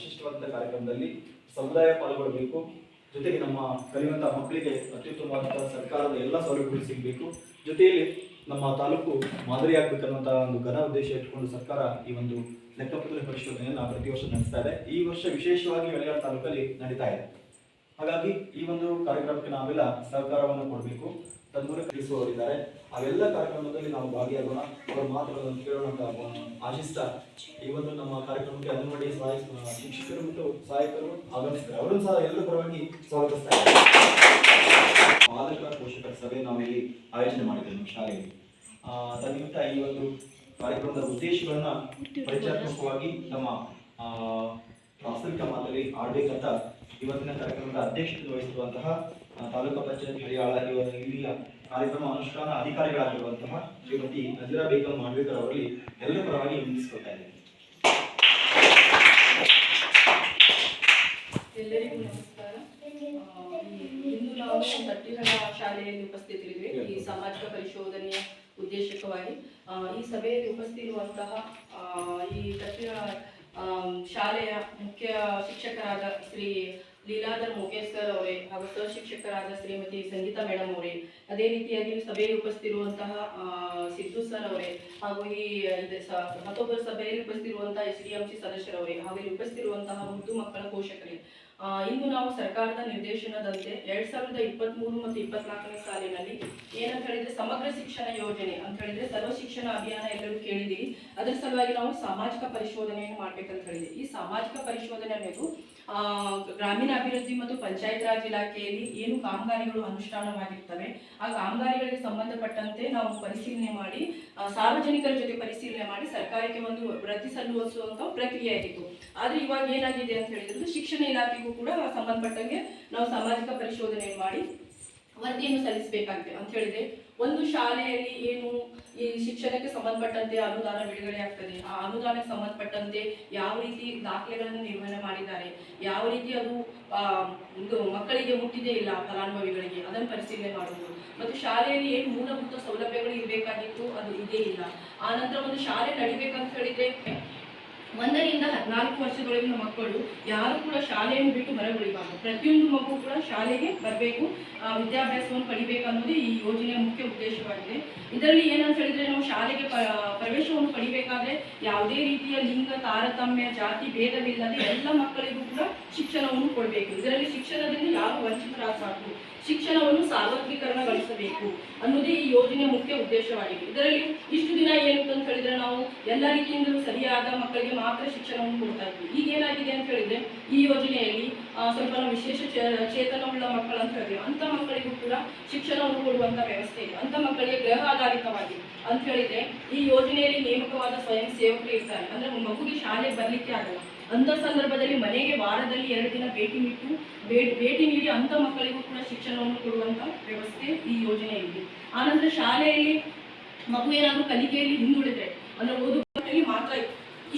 ವಿಶಿಷ್ಟವಾದಂತಹ ಕಾರ್ಯಕ್ರಮದಲ್ಲಿ ಸಮುದಾಯ ಪಾಲ್ಗೊಳ್ಳಬೇಕು ಜೊತೆಗೆ ನಮ್ಮ ಕಲಿಯುವಂಥ ಮಕ್ಕಳಿಗೆ ಅತ್ಯುತ್ತಮವಾದಂತಹ ಸರ್ಕಾರದ ಎಲ್ಲ ಸೌಲಭ್ಯಗಳು ಸಿಗಬೇಕು. ಜೊತೆಯಲ್ಲಿ ನಮ್ಮ ತಾಲೂಕು ಮಾದರಿ ಆಗ್ಬೇಕನ್ನುವಂತಹ ಒಂದು ಘನ ಉದ್ದೇಶ ಇಟ್ಕೊಂಡು ಸರ್ಕಾರ ಈ ಒಂದು ಲೆಕ್ಕಪತ್ರ ಪರಿಶೋಧನೆಯನ್ನು ಪ್ರತಿ ವರ್ಷ ನಡೆಸ್ತಾ ಇದೆ. ಈ ವರ್ಷ ವಿಶೇಷವಾಗಿ ಮೆಳೆಗಾಲ ತಾಲೂಕಲ್ಲಿ ನಡೀತಾ ಇದೆ. ಹಾಗಾಗಿ ಈ ಒಂದು ಕಾರ್ಯಕ್ರಮಕ್ಕೆ ನಾವೆಲ್ಲ ಸಹಕಾರವನ್ನು ಕೊಡಬೇಕು. ತನ್ಮೂಲಕ ತಿಳಿಸುವವರಿದ್ದಾರೆ ಅವೆಲ್ಲ ಕಾರ್ಯಕ್ರಮದಲ್ಲಿ ನಾವು ಭಾಗಿಯಾಗೋಣ. ಅವರ ಮಾತುಗಳನ್ನು ಕೇಳೋಣ ಅಂತ ಆಶಿಸ್ತಾ. ಒಂದು ನಮ್ಮ ಕಾರ್ಯಕ್ರಮಕ್ಕೆ ಅಂಗನವಾಡಿ ಸಹಾಯ, ಶಿಕ್ಷಕರು ಮತ್ತು ಸಹಾಯಕರು ಆಗಮಿಸಿದ್ದಾರೆ. ಅವರನ್ನು ಸಹ ಎಲ್ಲರೂ ಪರವಾಗಿ ಸ್ವಾಗತಿಸ್ತಾ ಇದ್ದಾರೆ ಪೋಷಕರ ಸಭೆ ನಾವಿಲ್ಲಿ ಆಯೋಜನೆ ಮಾಡಿದ್ದೇವೆ ನಮ್ಮ ಶಾಲೆಯಲ್ಲಿ ತನ್ನಿಂತ ಈ ಒಂದು ಕಾರ್ಯಕ್ರಮದ ಉದ್ದೇಶಗಳನ್ನ ಪರಿಚಯಾತ್ಮಕವಾಗಿ ನಮ್ಮ ಪ್ರಾಸ್ತಾವಿಕ ಮಾತಲ್ಲಿ ಆಡಬೇಕಂತ ಇವತ್ತಿನ ಕಾರ್ಯಕ್ರಮದ ಅಧ್ಯಕ್ಷತೆ ವಹಿಸಿರುವಂತಹ ತಾಲೂಕು ಪಂಚಾಯತ್ ಹರಿಯಾಳ ಇಲ್ಲಿಯ ಕಾರ್ಯಕ್ರಮ ಅನುಷ್ಠಾನ ಅಧಿಕಾರಿಗಳಾಗಿರುವಂತಹ ಶ್ರೀಮತಿ ನಜೀರಾ ಬೇಗಂ ಮಾಡ್ಬೇಕರ್ ಅವರಲ್ಲಿ ಎಲ್ಲರ ಪರವಾಗಿ ವಂದಿಸಿಕೊಳ್ತಾ ಇದ್ದೀನಿ. ಎಲ್ಲರಿಗೂ ನಮಸ್ಕಾರ. ಇಂದು ನಾವು ತಟ್ಟಿಹಳ್ಳ ಶಾಲೆಯಲ್ಲಿ ಉಪಸ್ಥಿತರಿದ್ವಿ. ಈ ಸಾಮಾಜಿಕ ಪರಿಶೋಧನೆಯ ಉದ್ದೇಶಕವಾಗಿ. ಈ ಸಭೆಯಲ್ಲಿ ಉಪಸ್ಥಿತಿರುವಂತಹ ಈ ತಟ್ಟಿಹಳ್ಳ ಆ, ಶಾಲೆಯ ಮುಖ್ಯ ಶಿಕ್ಷಕರಾದ ಶ್ರೀ ಲೀಲಾಧರ್ ಮುಖೇಶ್ ಸರ್ ಅವರೇ ಹಾಗೂ ಸಹ ಶಿಕ್ಷಕರಾದ ಶ್ರೀಮತಿ ಸಂಗೀತಾ ಮೇಡಮ್ ಅವರೇ, ಅದೇ ರೀತಿಯಾಗಿ ಸಭೆಯಲ್ಲಿ ಉಪಸ್ಥಿರುವಂತಹ ಸಿದ್ದು ಸರ್ ಅವರೇ ಹಾಗೂ ಈ ಮತ್ತೊಬ್ಬರು ಸಭೆಯಲ್ಲಿ ಉಪಸ್ಥಿರುವಂತಹ ಎಸ್ ಡಿ ಎಂ ಸಿ ಸದಸ್ಯರವರೇ ಹಾಗೂ ಇಲ್ಲಿ ಉಪಸ್ಥಿತಿರುವಂತಹ ಮುದ್ದು ಮಕ್ಕಳ ಪೋಷಕರೇ. ಇಂದು ನಾವು ಸರ್ಕಾರದ ನಿರ್ದೇಶನದಂತೆ ಎರಡ್ ಸಾವಿರದ ಇಪ್ಪತ್ತ್ ಮೂರು ಮತ್ತು ಇಪ್ಪತ್ನಾಲ್ಕನೇ ಸಾಲಿನಲ್ಲಿ ಏನಂತ ಹೇಳಿದ್ರೆ ಸಮಗ್ರ ಶಿಕ್ಷಣ ಯೋಜನೆ ಅಂತ ಹೇಳಿದ್ರೆ ಸರ್ವ ಶಿಕ್ಷಣ ಅಭಿಯಾನ ಎಲ್ಲರೂ ಕೇಳಿದಿರಿ ಅದರ ಸಲುವಾಗಿ ನಾವು ಸಾಮಾಜಿಕ ಪರಿಶೋಧನೆಯನ್ನು ಮಾಡ್ಬೇಕಂತ ಹೇಳಿದ್ವಿ ಈ ಸಾಮಾಜಿಕ ಪರಿಶೋಧನೆ ಅನ್ನೋದು ಗ್ರಾಮೀಣ ಅಭಿವೃದ್ಧಿ ಮತ್ತು ಪಂಚಾಯತ್ ರಾಜ್ ಇಲಾಖೆಯಲ್ಲಿ ಏನು ಕಾಮಗಾರಿಗಳು ಅನುಷ್ಠಾನವಾಗಿರ್ತವೆ, ಆ ಕಾಮಗಾರಿಗಳಿಗೆ ಸಂಬಂಧಪಟ್ಟಂತೆ ನಾವು ಪರಿಶೀಲನೆ ಮಾಡಿ ಸಾರ್ವಜನಿಕರ ಜೊತೆ ಪರಿಶೀಲನೆ ಮಾಡಿ ಸರ್ಕಾರಕ್ಕೆ ಒಂದು ವರದಿ ಸಲ್ಲಿಸುವಂತ ಪ್ರಕ್ರಿಯೆ ಆಗಿತ್ತು. ಆದ್ರೆ ಇವಾಗ ಏನಾಗಿದೆ ಅಂತ ಹೇಳಿದ್ರೆ ಶಿಕ್ಷಣ ಇಲಾಖೆಗೂ ಕೂಡ ಸಂಬಂಧಪಟ್ಟಂಗೆ ನಾವು ಸಾಮಾಜಿಕ ಪರಿಶೋಧನೆ ಮಾಡಿ ವರದಿಯನ್ನು ಸಲ್ಲಿಸಬೇಕಾಗಿದೆ. ಅಂತ ಹೇಳಿದ್ರೆ, ಒಂದು ಶಾಲೆಯಲ್ಲಿ ಏನು ಈ ಶಿಕ್ಷಣಕ್ಕೆ ಸಂಬಂಧಪಟ್ಟಂತೆ ಅನುದಾನ ಬಿಡುಗಡೆ ಆಗ್ತದೆ. ಆ ಅನುದಾನಕ್ಕೆ ಸಂಬಂಧಪಟ್ಟಂತೆ ಯಾವ ರೀತಿ ದಾಖಲೆಗಳನ್ನು ನಿರ್ವಹಣೆ ಮಾಡಿದ್ದಾರೆ. ಯಾವ ರೀತಿ ಅದು ಇದು ಮಕ್ಕಳಿಗೆ ಮುಟ್ಟಿದೆ ಇಲ್ಲ ಫಲಾನುಭವಿಗಳಿಗೆ. ಅದನ್ನು ಪರಿಶೀಲನೆ ಮಾಡುವುದು. ಮತ್ತು ಶಾಲೆಯಲ್ಲಿ ಏನು ಮೂಲಭೂತ ಸೌಲಭ್ಯಗಳು ಇರಬೇಕಾಗಿತ್ತು, ಅದು ಇದೇ ಇಲ್ಲ. ಆ ಒಂದು ಶಾಲೆ ನಡಿಬೇಕಂತ ಹೇಳಿದ್ರೆ ಒಂದರಿಂದ ಹದಿನಾಲ್ಕು ವರ್ಷದೊಳಗಿನ ಮಕ್ಕಳು ಯಾರು ಕೂಡ ಶಾಲೆಯನ್ನು ಬಿಟ್ಟು ಹೊರಗುಳಿಬಾರದು. ಪ್ರತಿಯೊಂದು ಮಗು ಕೂಡ ಶಾಲೆಗೆ ಬರಬೇಕು ವಿದ್ಯಾಭ್ಯಾಸವನ್ನು ಪಡಿಬೇಕು ಅನ್ನೋದು ಈ ಯೋಜನೆಯ ಮುಖ್ಯ ಉದ್ದೇಶವಾಗಿದೆ. ಇದರಲ್ಲಿ ಏನಂತ ಹೇಳಿದ್ರೆ ನಾವು ಶಾಲೆಗೆ ಪ್ರವೇಶವನ್ನು ಪಡಿಬೇಕಾದ್ರೆ ಯಾವುದೇ ರೀತಿಯ ಲಿಂಗ, ತಾರತಮ್ಯ, ಜಾತಿ, ಭೇದವಿಲ್ಲದೆ ಎಲ್ಲ ಮಕ್ಕಳಿಗೂ ಕೂಡ ಶಿಕ್ಷಣವನ್ನು ಕೊಡಬೇಕು. ಇದರಲ್ಲಿ ಶಿಕ್ಷಣದಿಂದ ಯಾರು ವಂಚಿತರಾಗಬಾರದು. ಶಿಕ್ಷಣವನ್ನು ಸಾರ್ವತ್ರಿಕರಣಗೊಳಿಸಬೇಕು ಅನ್ನೋದೇ ಈ ಯೋಜನೆಯ ಮುಖ್ಯ ಉದ್ದೇಶವಾಗಿದೆ. ಇದರಲ್ಲಿ ಇಷ್ಟು ದಿನ ಏನು ಅಂತ ಹೇಳಿದ್ರೆ ನಾವು ಎಲ್ಲ ರೀತಿಯಿಂದಲೂ ಸರಿಯಾದ ಮಕ್ಕಳಿಗೆ ಮಾತ್ರ ಶಿಕ್ಷಣವನ್ನು ಕೊಡ್ತಾ ಇದ್ವಿ. ಈಗ ಏನಾಗಿದೆ ಅಂತ ಹೇಳಿದ್ರೆ, ಈ ಯೋಜನೆಯಲ್ಲಿ ಸ್ವಲ್ಪ ವಿಶೇಷ ಚೇತನವುಳ್ಳ ಮಕ್ಕಳು ಅಂತ ಹೇಳಿದ್ರೆ ಅಂತ ಮಕ್ಕಳಿಗೂ ಕೂಡ ಶಿಕ್ಷಣವನ್ನು ಕೊಡುವಂತ ವ್ಯವಸ್ಥೆ ಇದೆ. ಅಂತ ಮಕ್ಕಳಿಗೆ ಗೃಹ ಆಧಾರಿತವಾಗಿ ಅಂತ ಹೇಳಿದ್ರೆ, ಈ ಯೋಜನೆಯಲ್ಲಿ ನೇಮಕವಾದ ಸ್ವಯಂ ಸೇವಕರು ಇರ್ತಾರೆ. ಅಂದ್ರೆ ಮಗುಗೆ ಶಾಲೆಗೆ ಬರ್ಲಿಕ್ಕೆ ಆಗಲ್ಲ. ಅಂತ ಸಂದರ್ಭದಲ್ಲಿ ಮನೆಗೆ ವಾರದಲ್ಲಿ ಎರಡು ದಿನ ಭೇಟಿ ನೀಟ್ಟು ಭೇಟಿ ನೀಡಿ ಅಂತ ಮಕ್ಕಳಿಗೂ ಕೂಡ ಶಿಕ್ಷಣವನ್ನು ಕೊಡುವಂತ ವ್ಯವಸ್ಥೆ ಈ ಯೋಜನೆಯಲ್ಲಿ ಆನಂತರ ಶಾಲೆಯಲ್ಲಿ ಮಗು ಏನಾದರೂ ಕಲಿಕೆಯಲ್ಲಿ ಹಿಂದುಳಿದ್ರೆ, ಅಂದ್ರೆ ಓದುಗಲ್ಲಿ ಮಾತ್ರ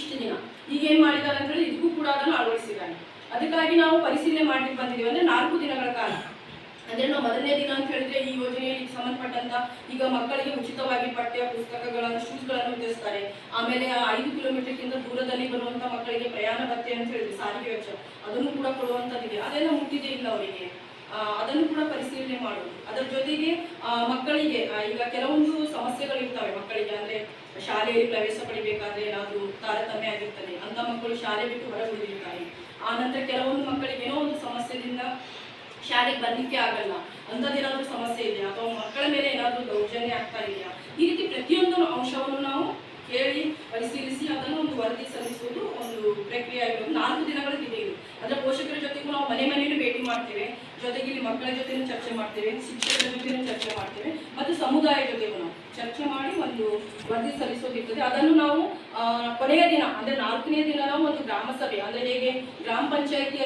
ಇಷ್ಟು ದಿನ ಈಗ ಏನ್ ಮಾಡಿದ್ದಾರೆ ಅಂತ ಹೇಳಿ ಇದಕ್ಕೂ ಕೂಡ ಅದನ್ನು ಅಳವಡಿಸಿದ್ದಾನೆ ಅದಕ್ಕಾಗಿ ನಾವು ಪರಿಶೀಲನೆ ಮಾಡ್ಲಿಕ್ಕೆ ಬಂದಿದ್ದೀವಿ ಅಂದ್ರೆ ನಾಲ್ಕು ದಿನಗಳ ಕಾಲ. ಅಂದ್ರೆ ನಾವು ಮೊದಲನೇ ದಿನ ಅಂತ ಹೇಳಿದ್ರೆ ಈ ಯೋಜನೆಗೆ ಸಂಬಂಧಪಟ್ಟಂತ ಈಗ ಮಕ್ಕಳಿಗೆ ಉಚಿತವಾಗಿ ಪಠ್ಯ ಪುಸ್ತಕಗಳನ್ನು, ಶೂಸ್ಗಳನ್ನು ವಿತರಿಸ್ತಾರೆ. ಆಮೇಲೆ ಐದು ಕಿಲೋಮೀಟರ್ಗಿಂತ ದೂರದಲ್ಲಿ ಬರುವಂತ ಮಕ್ಕಳಿಗೆ ಪ್ರಯಾಣ ಭತ್ತೆ ಅಂತ ಹೇಳಿದ್ರೆ ಸಾರಿಗೆ ವೆಚ್ಚ, ಅದನ್ನು ಕೂಡ ಕೊಡುವಂತದ್ದಿದೆ ಅದೆಲ್ಲ ಮುಟ್ಟಿದೆ ಇಲ್ಲ ಅವರಿಗೆ. ಅದನ್ನು ಕೂಡ ಪರಿಶೀಲನೆ ಅದರ ಜೊತೆಗೆ ಮಕ್ಕಳಿಗೆ ಈಗ ಕೆಲವೊಂದು ಸಮಸ್ಯೆಗಳು ಇರ್ತವೆ ಮಕ್ಕಳಿಗೆ. ಅಂದ್ರೆ, ಶಾಲೆಯಲ್ಲಿ ಪ್ರವೇಶ ಪಡಿಬೇಕಾದ್ರೆ ಏನಾದ್ರು ತಾರತಮ್ಯ ಆಗಿರ್ತದೆ. ಅಂಥ ಮಕ್ಕಳು ಶಾಲೆ ಬಿಟ್ಟು ಹೊರಗುಳಿದಿರ್ತಾರೆ ಆ ನಂತರ ಕೆಲವೊಂದು ಮಕ್ಕಳಿಗೆ ಏನೋ ಒಂದು ಸಮಸ್ಯೆದಿಂದ ಶಾಲೆಗೆ ಬರ್ಲಿಕ್ಕೆ ಆಗಲ್ಲ. ಅಂಥದ್ದೇನಾದರೂ ಸಮಸ್ಯೆ ಇದೆಯಾ ಅಥವಾ ಮಕ್ಕಳ ಮೇಲೆ ಏನಾದ್ರೂ ದೌರ್ಜನ್ಯ ಆಗ್ತಾ ಇದೆಯಾ? ಈ ರೀತಿ ಪ್ರತಿಯೊಂದು ಅಂಶವನ್ನು ನಾವು ಕೇಳಿ, ಪರಿಶೀಲಿಸಿ, ಅದನ್ನು ಒಂದು ವರದಿ ಸಲ್ಲಿಸುವುದು ಒಂದು ಪ್ರಕ್ರಿಯೆ ಆಗಿರೋದು ನಾಲ್ಕು ದಿನಗಳ ಇದೆ ಇದು ಅದರ ಪೋಷಕರ ಜೊತೆಗೂ ನಾವು ಮನೆ ಮನೆಯಲ್ಲೂ ಭೇಟಿ ಮಾಡ್ತೇವೆ. ಜೊತೆಗೆ ಇಲ್ಲಿ ಮಕ್ಕಳ ಜೊತೆನೂ ಚರ್ಚೆ ಮಾಡ್ತೇವೆ, ಶಿಕ್ಷಕರ ಜೊತೆನೂ ಚರ್ಚೆ ಮಾಡ್ತೇವೆ, ಮತ್ತು ಸಮುದಾಯ ಜೊತೆಗೂ ನಾವು ಚರ್ಚೆ ಮಾಡಿ ಒಂದು ವರದಿ ಸಲ್ಲಿಸೋದಿರ್ತದೆ. ಅದನ್ನು ನಾವು ಕೊನೆಯ ದಿನ, ಅಂದ್ರೆ ನಾಲ್ಕನೇ ದಿನ ನಾವು ಒಂದು ಗ್ರಾಮ ಸಭೆ, ಅಂದ್ರೆ ಹೇಗೆ ಗ್ರಾಮ ಪಂಚಾಯತಿ